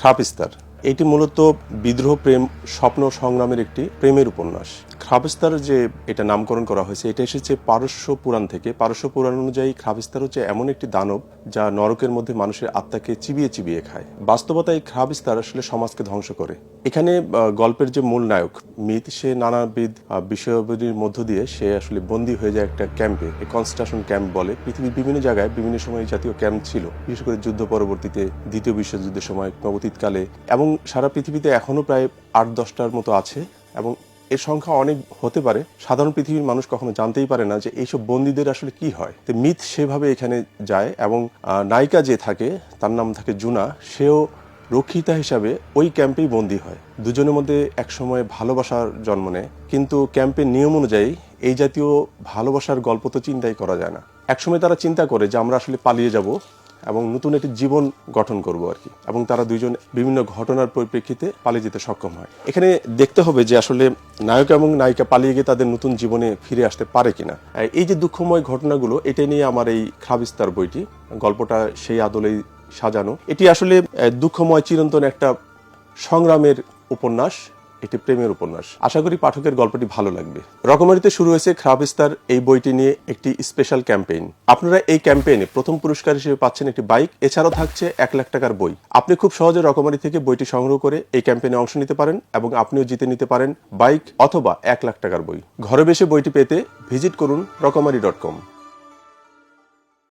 খাপিস্তার এটি মূলত বিদ্রোহ প্রেম স্বপ্ন সংগ্রামের একটি প্রেমের উপন্যাস। খাবিস্তার যে এটা নামকরণ করা হয়েছে, এটা এসেছে পারস্য পুরাণ থেকে। পারস্য পুরাণ অনুযায়ী খাবিস্তার হচ্ছে এমন একটি দানব যা নরকের মধ্যে মানুষের আত্মাকে চিবিয়ে চিবিয়ে খায়। বাস্তবতা এই খাবিস্তার আসলে সমাজকে ধ্বংস করে। এখানে গল্পের যে মূল নায়ক, মিত, সে নানাবিধ বিষয়াবলীর মধ্য দিয়ে সে আসলে বন্দী হয়ে যায় একটা ক্যাম্পে কনস্ট্রাকশন ক্যাম্প বলে। পৃথিবীর বিভিন্ন জায়গায় বিভিন্ন সময় জাতীয় ক্যাম্প ছিল। বিশেষ করে যুদ্ধ পরবর্তীতে, দ্বিতীয় বিশ্বযুদ্ধের সময় অতীতকালে। এবং সারা পৃথিবীতে এখনও প্রায় আট দশটার মতো আছে। এবং এর সংখ্যা অনেক হতে পারে। সাধারণ পৃথিবীর মানুষ কখনো জানতেই পারে না যে এইসব বন্দীদের আসলে কি হয়। তো মিথ সেভাবে এখানে যায় এবং নায়িকা যে থাকে, তার নাম থাকে জুনা, সেও রক্ষিতা হিসাবে ওই ক্যাম্পেই বন্দী হয়। দুজনের মধ্যে একসময় ভালোবাসার জন্ম নেয়। কিন্তু ক্যাম্পের নিয়ম অনুযায়ী এই জাতীয় ভালোবাসার গল্প তো চিন্তাই করা যায় না। একসময় তারা চিন্তা করে যে আমরা আসলে পালিয়ে যাব। এবং নতুন একটি জীবন গঠন করব আর কি। এবং তারা দুইজন বিভিন্ন ঘটনার পরিপ্রেক্ষিতে পালিয়ে যেতে সক্ষম হয়। এখানে দেখতে হবে যে আসলে নায়ক এবং নায়িকা পালিয়ে গিয়ে তাদের নতুন জীবনে ফিরে আসতে পারে কিনা। এই যে দুঃখময় ঘটনাগুলো, এটা নিয়ে আমার এই খাবিস্তার বইটি, গল্পটা সেই আদলেই সাজানো। এটি আসলে দুঃখময় চিরন্তন একটা সংগ্রামের উপন্যাস। এটি প্রেমের উপন্যাস। আশা করি পাঠকের গল্পটি ভালো লাগবে। রকমারিতে শুরু হয়েছে খাবিস্তার এই বইটি নিয়ে একটি স্পেশাল ক্যাম্পেইন আপনারা এই ক্যাম্পেইনে প্রথম পুরস্কার হিসেবে পাচ্ছেন একটি বাইক এছাড়াও থাকছে এক লাখ টাকার বই। আপনি খুব সহজে রকমারি থেকে বইটি সংগ্রহ করে এই ক্যাম্পেইনে অংশ নিতে পারেন এবং আপনিও জিতে নিতে পারেন বাইক অথবা এক লাখ টাকার বই। ঘরে বসে বইটি পেতে ভিজিট করুন রকমারি ডট কম